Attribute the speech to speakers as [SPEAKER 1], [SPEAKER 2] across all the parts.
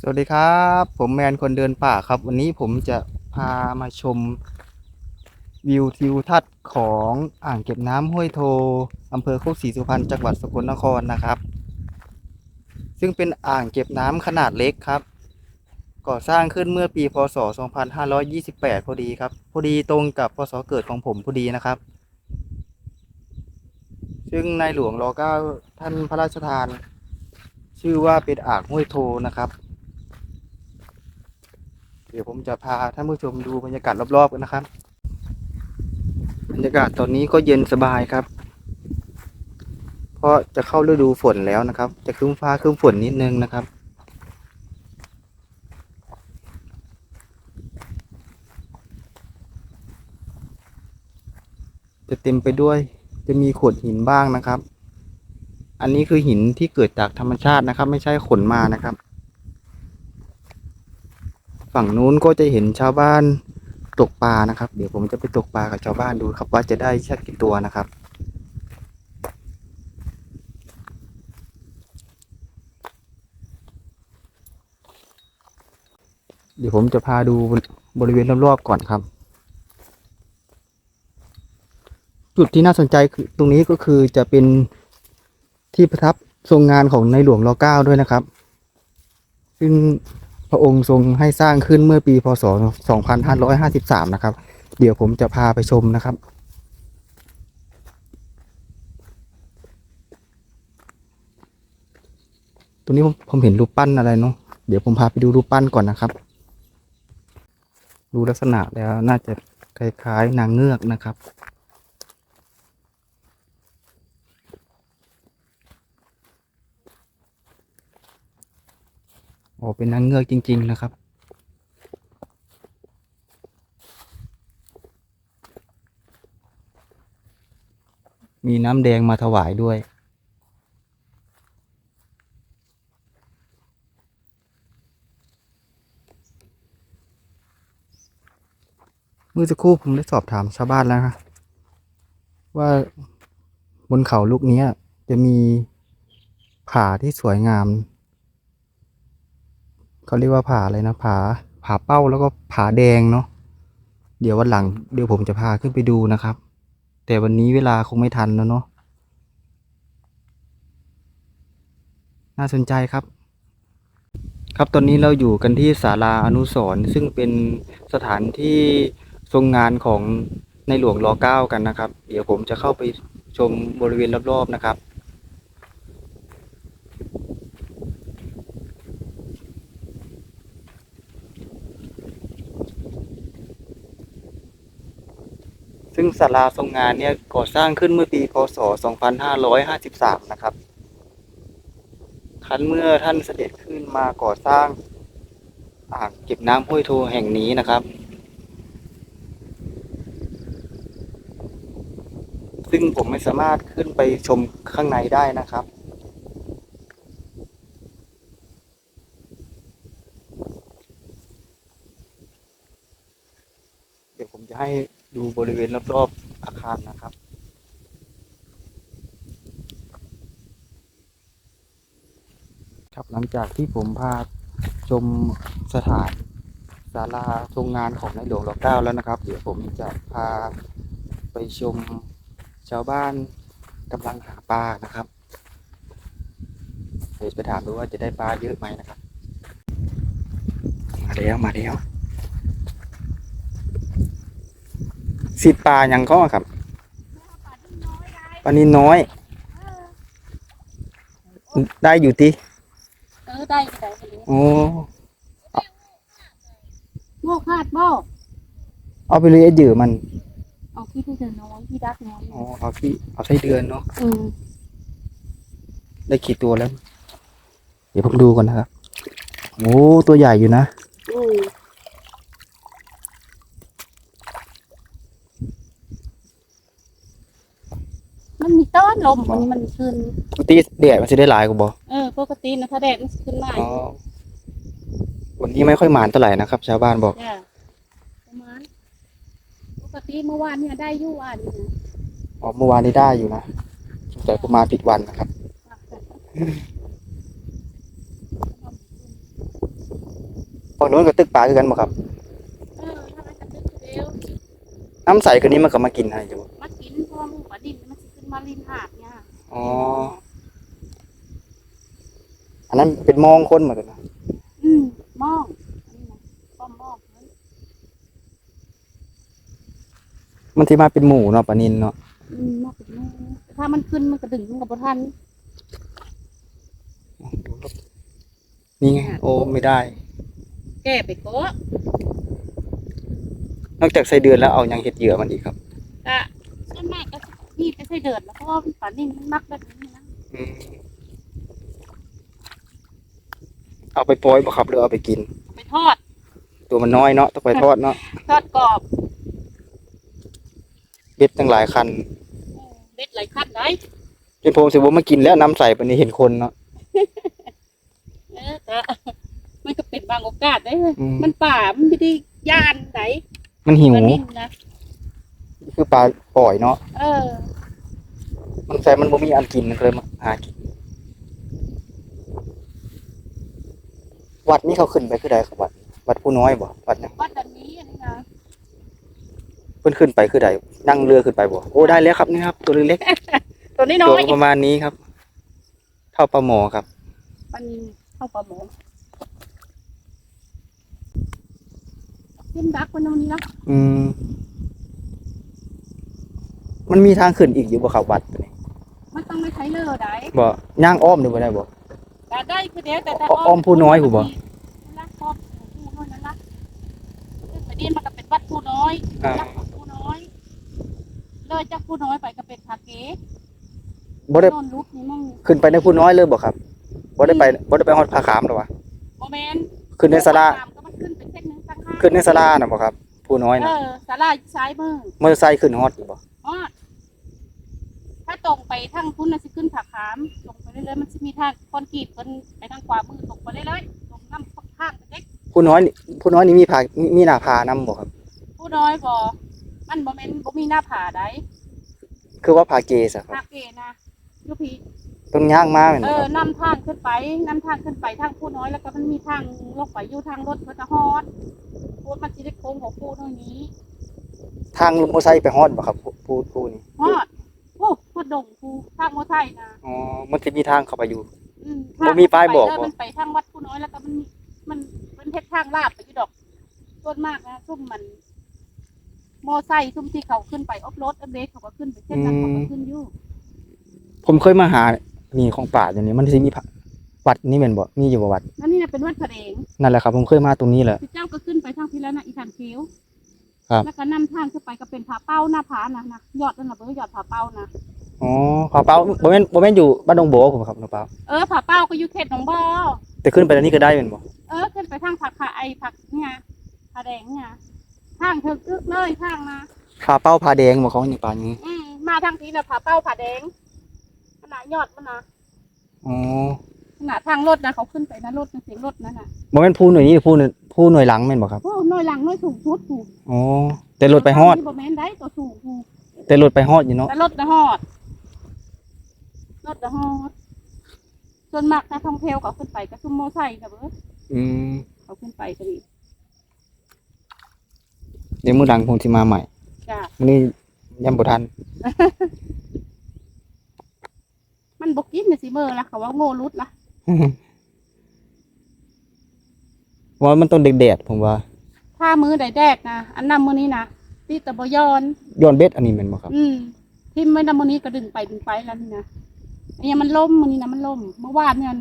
[SPEAKER 1] สวัสดีครับ ผมแมนคนเดินป่าครับ วันนี้ผมจะพามาชม วิวทิวทัศน์ของอ่างเก็บน้ำห้วยโทอำเภอโคกศรีสุพรรณจังหวัดสกลนครนะครับ ซึ่งเป็นอ่างเก็บน้ำขนาดเล็กครับ ก่อสร้างขึ้นเมื่อปีพศ 2528 พอดีครับ พอดีตรงกับพศเกิดของผมพอดีนะครับ ซึ่งในหลวงรอเก้าท่านพระราชทานชื่อว่าเป็นอ่างห้วยโทนะครับ ดี๋ยวผมจะพาท่านผู้ชมดูบรรยากาศรอบๆกันนะครับ บรรยากาศตอนนี้ก็เย็นสบายครับ เพราะจะเข้าฤดูฝนแล้วนะครับ จะครึ้มฟ้าครึ้มฝนนิดนึงนะครับจะเต็มไปด้วยจะมีขดหินบ้างนะครับ อันนี้คือหินที่เกิดจากธรรมชาตินะครับ ไม่ใช่ขนมานะครับ ฝั่งนู้นก็จะเห็นชาวบ้านตกปลานะครับ เดี๋ยวผมจะไปตกปลากับชาวบ้านดูครับว่าจะได้ชักกี่ตัวนะครับเดี๋ยวผมจะพาดูบริเวณรอบๆก่อนครับ จุดที่น่าสนใจคือตรงนี้ก็คือจะเป็นที่ประทับทรงงานของในหลวงรเก้าด้วยนะครับ ซึ่ง พระองค์ทรงให้สร้างขึ้นเมื่อปีพศ 2553 นะครับ เดี๋ยวผมจะพาไปชมนะครับตรงนี้ผมผมเห็นรูปปั้นอะไรเนาะเดี๋ยวผมพาไปดูรูปปั้นก่อนนะครับ ดูลักษณะแล้วน่าจะคล้ายๆนางเงือกนะครับ อ้เป็นนางเงือกจริง ๆ นะครับ มีน้ำแดงมาถวายด้วย เมื่อสักครู่ผมได้สอบถามชาวบ้านแล้วนะว่าบนเขาลูกนี้จะมีผาที่สวยงาม เขาเรียกว่าผาอะไรนะผาผาเป้าแล้วก็ผาแดงเนาะเดี๋ยววันหลังเดี๋ยวผมจะพาขึ้นไปดูนะครับ แต่วันนี้เวลาคงไม่ทันแล้วเนาะน่าสนใจครับ ครับตอนนี้เราอยู่กันที่ศาลาอนุสรณ์ซึ่งเป็นสถานที่ทรงงานของในหลวงรอเก้ากันนะครับ เดี๋ยวผมจะเข้าไปชมบริเวณรอบๆนะครับ ศาลาทรงงานเนี่ยก่อสร้างขึ้นเมื่อปีพศ 2553 นะครับครั้นเมื่อท่านเสด็จขึ้นมาก่อสร้างอ่างเก็บน้ำห้วยโทแห่งนี้นะครับ ซึ่งผมไม่สามารถขึ้นไปชมข้างในได้นะครับ เดี๋ยวผมจะให้ดูบริเว ณรอบๆอาคารนะครับ ครับหลังจากที่ผมพาชมสถานศาลาทรงงานของในหลวงรอเก้าแล้วนะครับ เดี๋ยวผมจะพาไปชมชาวบ้านกำลังหาปลานะครับเดี๋ยวไปถามดูว่าจะได้ปลาเยอะไหมนะครับ มาแล้วมาแล้ว สิปลายังก็ครับปลานินน้อย ได้อยู่ติ
[SPEAKER 2] เออได้ก็ได้ไปเลย
[SPEAKER 1] โอ้
[SPEAKER 2] โมกคาดบ่
[SPEAKER 1] เอาไปเลยไอ้เดือมัน
[SPEAKER 2] เอาที่ที่เดินน้อยที่ดักน้อย
[SPEAKER 1] อ๋อเอาที่เอาไส้เดือนเนาะ
[SPEAKER 2] อืม
[SPEAKER 1] ได้กี่ตัวแล้ว เดี๋ยวผมดูก่อนนะครับ โอ้ตัวใหญ่อยู่นะ
[SPEAKER 2] มมันมีต้อนลมวันนี้มันขึ้น
[SPEAKER 1] ปกติแดดมันจะได้หลายกว่าบ่
[SPEAKER 2] เออปกตินะถ้าแดดมันขึ้นมา
[SPEAKER 1] อ๋อวันนี้ไม่ค่อยหมานเท่าไหร่นะครับ ชาวบ้านบอก
[SPEAKER 2] จ้ะประมาณปกติเมื่อวานเนี่ยได้อยู่อ่านนี่นะ
[SPEAKER 1] อ๋อเมื่อวานนี้ได้อยู่นะแต่ผมมาผิดวันนะครับฝั่งโน้นก็ตึกปลาคือกันบ่ครับ
[SPEAKER 2] เออถ้ามันจะตึกเดียว
[SPEAKER 1] น้ำใสคืนนี้มันก็มากินอะไรอยู่บ่ อ๋อ อันนั้นเป็นมองคนเหมือนกันนะ
[SPEAKER 2] อืมมองอันนี้นะป้อมมองเฮ้ย
[SPEAKER 1] มันที่มาเป็นหมูเนาะปลานินเนาะ
[SPEAKER 2] อืมมองเป็นหมูแต่ถ้ามันขึ้นมันกระดึงมันกับบ่ทัน
[SPEAKER 1] นี่ไงโอ้ไม่ได้
[SPEAKER 2] แก้ไปก็
[SPEAKER 1] นอกจากใส่เดือนแล้วเอายังเห็ดเหยื่อมันอีกครับ
[SPEAKER 2] ก็ส่วนมาก ก็นี่จะใส่เดือดแล้วเพราะว่าปลานิ่มมันมักแบบนี้นะ
[SPEAKER 1] อืมเอาไปปล่อยบ่ครับหรือเอาไปกิน
[SPEAKER 2] เอาไปทอด
[SPEAKER 1] ตัวมันน้อยเนาะต้องไปทอดเนาะ
[SPEAKER 2] ทอดกรอบ
[SPEAKER 1] เบ็ดตั้งหลายคัน
[SPEAKER 2] อืมเด็ดหลายขั้นได้
[SPEAKER 1] จนผมสิบ่มากินแล้วน้ำใสปานนี้เห็นคนเนาะ
[SPEAKER 2] เออแต่มันก็เป็นบางโอกาสได้เลย
[SPEAKER 1] อืม
[SPEAKER 2] มันป่ามันไม่ได้ย่านไหน
[SPEAKER 1] มันหิว
[SPEAKER 2] ปลานิ่มนะ
[SPEAKER 1] คือปลาปล่อยเนาะ
[SPEAKER 2] เออ
[SPEAKER 1] มันแต่มันบ่มีอันกินมันก็เลยมาหากิน วัดนี้เขาขึ้นไปคือใดครับวัด วัดผู้น้อยบ่วัดหยัง
[SPEAKER 2] วัดดันนี้อันนี้นะ
[SPEAKER 1] เพิ่นขึ้นไปคือใดนั่งเรือขึ้นไปบ่โอ้ได้แล้วครับนี่ครับ ตัวเล็ก
[SPEAKER 2] ตัวนี้
[SPEAKER 1] ๆ
[SPEAKER 2] น้
[SPEAKER 1] ตัว
[SPEAKER 2] อย
[SPEAKER 1] ประมาณนี้ครับ เท่าปลาหมอครับ
[SPEAKER 2] มันเข้าปลาหมอขึ้นดักวันนี้นะ
[SPEAKER 1] อืม มันมีทางขึ้นอีกอยู่บ่ครับวัดตัวนี้
[SPEAKER 2] มันต้องไม่ใช้เรือได้
[SPEAKER 1] บ่ย่างอ้อมดูบ่ได้บ่
[SPEAKER 2] แต่ได้คือเดียวแต่แต่
[SPEAKER 1] อ้อมผู้น้อยผู้บ่
[SPEAKER 2] รักครอบผู้น้อยนั่นละซึ่งประเด็นมันก็เป็นวัดผู้น้อยรักของผู้น้อย เลยจากผู้น้อยไปก็เป็นคาเก
[SPEAKER 1] บ่ได้
[SPEAKER 2] โนนลุกนี่มั่ง
[SPEAKER 1] ขึ้นไปในผู้น้อยเลยบ่ครับบ่ได้ไปบ่ได้ไปฮอดผาขามหรอวะ
[SPEAKER 2] โมเมน
[SPEAKER 1] ขึ้นในศาลา
[SPEAKER 2] ก็มันขึ้นเป็นเส้นหนึงข้างๆ
[SPEAKER 1] ขึ้นในศาลาน่ะบ่ครับ ผู้น้อย
[SPEAKER 2] เอ
[SPEAKER 1] น่ะ
[SPEAKER 2] อศาลาอยู่ซ้ายมือ
[SPEAKER 1] มอเตอร์ไซค์ขึ้นฮอดอยู่บ่
[SPEAKER 2] ฮอดถ้า ตรงไปทางพุ่นน่ะสิขึ้นผาขามตรงไปเรื่อยๆมันสิมีทางคอนกรีตเพิ่นไปทางขวามือตรงไปเรื่อยๆตรงน้ำข้างๆเล็ก
[SPEAKER 1] ผู้น้อยนี่ผู้น้อยนี่มีผามีมีหน้าผานํบ่ครับ
[SPEAKER 2] ผู้น้อยบ่มันบ่แม่นบ่มีหน้าผาใด
[SPEAKER 1] คือว่าผาเกสอะครับ
[SPEAKER 2] ภาคเกนะอยูพี
[SPEAKER 1] ต้องย่างมากเลย
[SPEAKER 2] เอ
[SPEAKER 1] นะค
[SPEAKER 2] อ
[SPEAKER 1] รับ
[SPEAKER 2] นำทางขึ้นไปนำทางขึ้นไปทางผู้น้อยแล้วก็มันมีทางลงไปอยู่ทางรถเพิ่นจะฮอดพูดมันสิได้โค้งของผู้น้อยนี้
[SPEAKER 1] ทางมอเตอร์ไซค์ไปฮอดบ่ครับผู้ผู้ผู้นี่
[SPEAKER 2] ฮอดโอ้ฮอ ดดงผู้ทางมอไซค์นะ
[SPEAKER 1] อ๋อมันสิมีทางเข้าไปอยู่
[SPEAKER 2] อืม
[SPEAKER 1] บ่มีป้ายบอก
[SPEAKER 2] เบ่ มันไปทางวัดผู้น้อยแล้วก็มันมีมันเป็นเฮ็ดทางลาดไปอยู่ดอกส่วนมากนะซุ่มมันมอไซค์ซุ่มที่เขาขึ้นไปออฟโรดอันเดเขาก็ขึ้นไปเส้นนั้นเขาก็ขึ้นอยู่
[SPEAKER 1] ผมเคยมาหานี่ของป่าอย่างนี้มันสิมีผาวัดนี่แม่นบ่มีอยู่บ่วัด
[SPEAKER 2] นั่นนี่นะเป็นวัดพระเดง
[SPEAKER 1] นั่นแหละครับ ผมเคยมาตรงนี้แหละ
[SPEAKER 2] พระเจ้าก็ขึ้นไปทางพิแล้วนะอีทางเขียว
[SPEAKER 1] ครับ
[SPEAKER 2] แล้วก็นำทางขึ้นไปก็เป็นผาเป้าหน้าผานะนะยอดนั่นนะเบอร์ยอดผาเป้านะ
[SPEAKER 1] อ๋อผาเป้าบ่แม่นบ่แม่นอยู่บ้านดงโบผมครับผาเป้า
[SPEAKER 2] เออผาเป้าก็อยู่เขตหนองบ่อ
[SPEAKER 1] แต่ขึ้นไปทางนี้ก็ได้แม่นบ่
[SPEAKER 2] เออขึ้นไปทางผักขาไอผักเนี่ยผาแดงเนี่ยทางเธอตึกเลยทางนะ
[SPEAKER 1] ผาเป้าผาแดงบ่เขาอย่างป่านี้
[SPEAKER 2] อืมมาทางนี้นะผาเป้าผาแดงขนาดยอดมันนะ
[SPEAKER 1] อ๋อ
[SPEAKER 2] ขนาดทางรถนะเขาขึ้นไปนะรถนะเสียงรถนั่นน่ะ
[SPEAKER 1] บ่แม่นผู้หน่วยนี้ผู้หน่วยผู้หน่วยหลังแม่นบ่ครับ
[SPEAKER 2] โอ้น้อยหลังน้อยสูงสุดถูก
[SPEAKER 1] อ๋อแต่รถไปฮอด
[SPEAKER 2] บ่แม่นได้ตัวสูงถูก
[SPEAKER 1] แต่รถไปฮอดอยู่เนาะ
[SPEAKER 2] แต่รถนะฮอด รถนะฮอดส่วนมากนักท่องเที่ยวเขาขึ้นไปก็ซุ่มโมอไซค์นะเบอ
[SPEAKER 1] อืม
[SPEAKER 2] เขาขึ้นไปก็ดี
[SPEAKER 1] เดี๋ยวมื้อหลังผมสิมาใหม่
[SPEAKER 2] จ้ะ
[SPEAKER 1] มื้อนี้ยังบ่ทัน
[SPEAKER 2] มันบกินน่ะสิเบอร์ละเขาว่าโง่รุดละ
[SPEAKER 1] ว่ามันต้องแดดๆผมว่า
[SPEAKER 2] ถ้ามือใดแดกนะอันนำมือนี้นะตีตะบยอน
[SPEAKER 1] ย้อนเบ็ดอันนี้แม่นบ่ครับ
[SPEAKER 2] อืมที่ไม่นำมือนี้ก็ดึงไปดึงไปแล้วนี่นะ อันนี้มันล่มมือนี้นะมันล่มเมื่อวานเนี่ย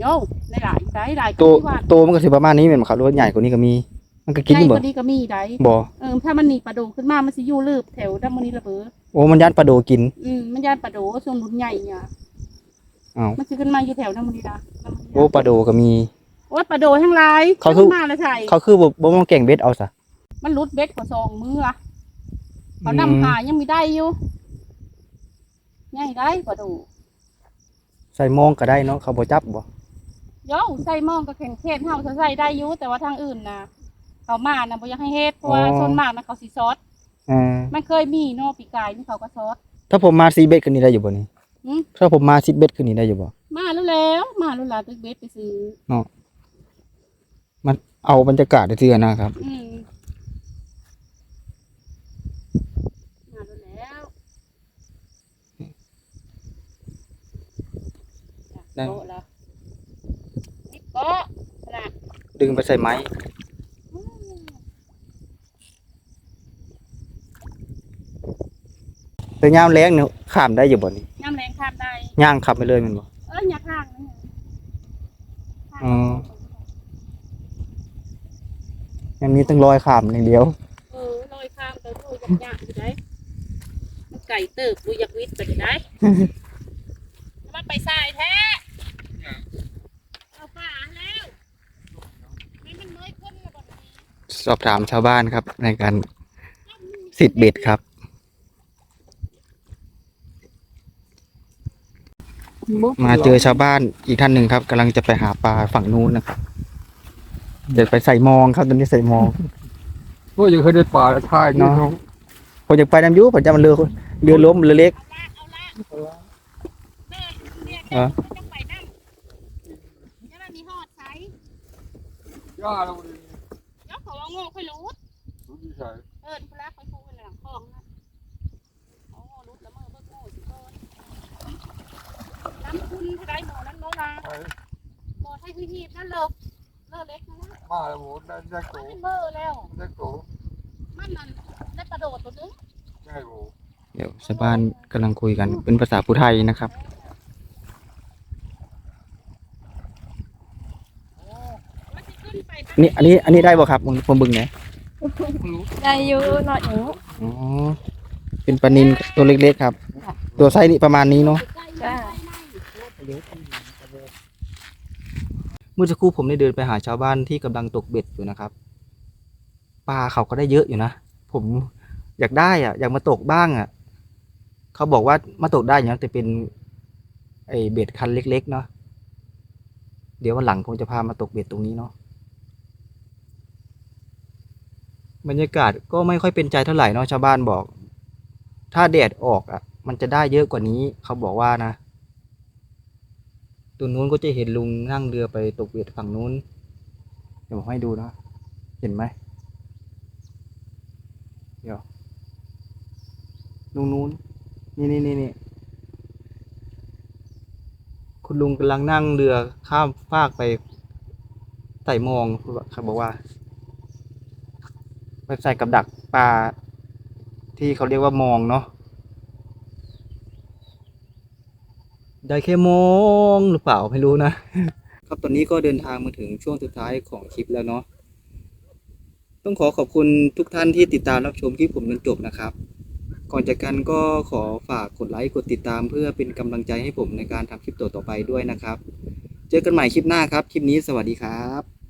[SPEAKER 2] โย่ได้หลายได้หลายก
[SPEAKER 1] ตัว
[SPEAKER 2] ที่วาน
[SPEAKER 1] ตัวมันก็สิประมาณนี้แม่นบ่ครับหรือว่าใหญ่กว่านี้ก็มี มันก็กิน
[SPEAKER 2] ให
[SPEAKER 1] อยู่
[SPEAKER 2] ญ่
[SPEAKER 1] บ่
[SPEAKER 2] กว่านี้ก็มีได้
[SPEAKER 1] บ่
[SPEAKER 2] เออถ้ามันหนีปลาโดขึ้นมามันสิอยู่ลืบแถวดำมือนี้ระเบ้อ
[SPEAKER 1] โอ้มันยันปลาโดกิน
[SPEAKER 2] อืมมันย่านปลาโดส่วนรุ่นใหญ่เนี่ย
[SPEAKER 1] อ้าว
[SPEAKER 2] มันสิขึ้นมาอยู่แถวดำมือนี้ละดำมื้อนี้
[SPEAKER 1] โอ้ปลาโดก็มี
[SPEAKER 2] โอ้ยปลาโดทั้งหลาย
[SPEAKER 1] เขาคือ
[SPEAKER 2] ขึ้นมาแล้วใช่
[SPEAKER 1] เขาคือบ่บ่มาแก่งเบ็ดเอาซะ
[SPEAKER 2] มันรุดเบ็ดกว่าสองมือละเขานำหายังมีได้อยู่ ใหญ่ได้ปลาโด
[SPEAKER 1] ใส่มองก็ได้เนาะเขาบ่จับบ่
[SPEAKER 2] โย่ใส่หมองก็แข็งเข็นเฮาใส่ได้อยู่แต่ว่าทางอื่นนะเขามานะบ่อยากให้เฮ็ดเพราะว่าส่วนมากนะเขาสิซอส
[SPEAKER 1] อ่า
[SPEAKER 2] มันเคยมีเนาะปีกายนี่เขาก็ซอส
[SPEAKER 1] ถ้าผมมาซีเบ็ดคืนนี้ได้อยู่บ่นี่
[SPEAKER 2] หืม
[SPEAKER 1] ถ้าผมมาซีเบ็ดคืนนี้ได้อยู่บ่
[SPEAKER 2] มาแล้วแล้วมาแล้วล่ะตึกเบ็ดไปซื้อ
[SPEAKER 1] เนาะเอาบรรยากาศได้เทื่อนะครับ
[SPEAKER 2] อืมมาแล้ว
[SPEAKER 1] ได้
[SPEAKER 2] โต๊ะแล้วนี่โต๊ะนะ
[SPEAKER 1] ดึงไปใส่ไม้
[SPEAKER 2] อืม
[SPEAKER 1] แต่ยามแรงเนี่ยข้ามได้อยู่บ่นี่
[SPEAKER 2] น้ำแรงข้ามได้
[SPEAKER 1] ย่างขับไปเลยแมันบ่
[SPEAKER 2] เอ้ยอย่าข้างนะข้าง
[SPEAKER 1] อ๋อ ยังมีตั้งรอยข้ามอย่างเดียว
[SPEAKER 2] เออลอยข้ามไปดูยากยากอยู่ได้มันไก่เติบบุยักวิทย์ไปอยู่ได้มันไปสายแท้เอาป่าแล้วไม่มันเมื่อยขึ้นแล้วบ่นี้
[SPEAKER 1] สอบถามชาวบ้านครับ ในการสิทธิ์เบ็ดครับมาเจอชาวบ้านอีกท่านหนึ่งครับกำลังจะไปหาปลาฝั่งนู้นนะครับ เดี๋ยวไปใส่มองครับตอนนี้ใส่มอง
[SPEAKER 3] พวกยังเคยได้ป่าแล้วท่ายนี่
[SPEAKER 1] เนาะ
[SPEAKER 3] เขา
[SPEAKER 1] ผมอยากไปน้ำยุผมจะมันเรือเรือล้มเรือเล็ก
[SPEAKER 2] เอาละเอาละแม่เรียก
[SPEAKER 1] อะ
[SPEAKER 2] ต้องไปนั่งแล้วมันมีหอดใช้
[SPEAKER 3] ย่าเรา เลย
[SPEAKER 2] เดี๋ยวเขาว่าโง่ค่อยรู้
[SPEAKER 3] รู้ที่ใส่
[SPEAKER 2] เอิญพลักไปพูดในหลังคลองนะเขาโง่รู้แล้วเมื่อเบิกโง่สิโกนน้ำคุณผู้ใดหมอนั้นโมลา
[SPEAKER 3] ไป
[SPEAKER 2] หมอให้ที่หีบนั่นเลิกเลิกเล็กนะนะ
[SPEAKER 3] มาแล้วโหได้ได้โต
[SPEAKER 2] มันเมื่อแล้ว
[SPEAKER 3] ได้โต
[SPEAKER 2] มันนั่นได้ประโดดตัวนึง
[SPEAKER 3] ได้โห
[SPEAKER 1] เดี๋ยวชาวบ้านกำลังคุยกันเป็นภาษาพูไทยนะครับ
[SPEAKER 2] มันจะขึ้ นไป
[SPEAKER 1] นี่อันนี้อันนี้ได้บ่ครับผมผมบึงไหน
[SPEAKER 4] ได้อยู่หน่อยอยู่
[SPEAKER 1] อ๋อเป็นปลานินตัวเล็กๆครับ ตัวไซส์นี่ประมาณนี้เนาะ
[SPEAKER 4] จ้า
[SPEAKER 1] เมื่อสักครู่ผมได้เดินไปหาชาวบ้านที่กำลังตกเบ็ดอยู่นะครับ ปลาเขาก็ได้เยอะอยู่นะ ผมอยากได้อะ อยากมาตกบ้างอะ เขาบอกว่ามาตกได้อย่างแต่เป็น ไอเบ็ดคันเล็ก ๆ เนาะ เดี๋ยววันหลังผมจะพามาตกเบ็ดตรงนี้เนาะ บรรยากาศก็ไม่ค่อยเป็นใจเท่าไหร่เนาะชาวบ้านบอก ถ้าแดดออกอะ มันจะได้เยอะกว่านี้ เขาบอกว่านะตรงนู้นก็จะเห็นลุงนั่งเรือไปตกเบ็ดฝั่งนู้นเดี๋ยวผมให้ดูนะเห็นไหมเดี๋ยวลุงนู้นนี่นี่นี่นี่คุณลุงกำลังนั่งเรือข้ามฟากไปไต่มองเขาบอกว่า ไปใส่กับดักปลาที่เขาเรียกว่ามองเนาะได้แค่มองหรือเปล่าไม่รู้นะ ครับตอนนี้ก็เดินทางมาถึงช่วงสุดท้ายของคลิปแล้วเนาะต้องขอขอบคุณทุกท่านที่ติดตามรับชมคลิปผมจนจบนะครับ ก่อนจากกันก็ขอฝากกดไลค์กดติดตามเพื่อเป็นกำลังใจให้ผมในการทำคลิปต่อๆไปด้วยนะครับ เจอกันใหม่คลิปหน้าครับ คลิปนี้สวัสดีครับ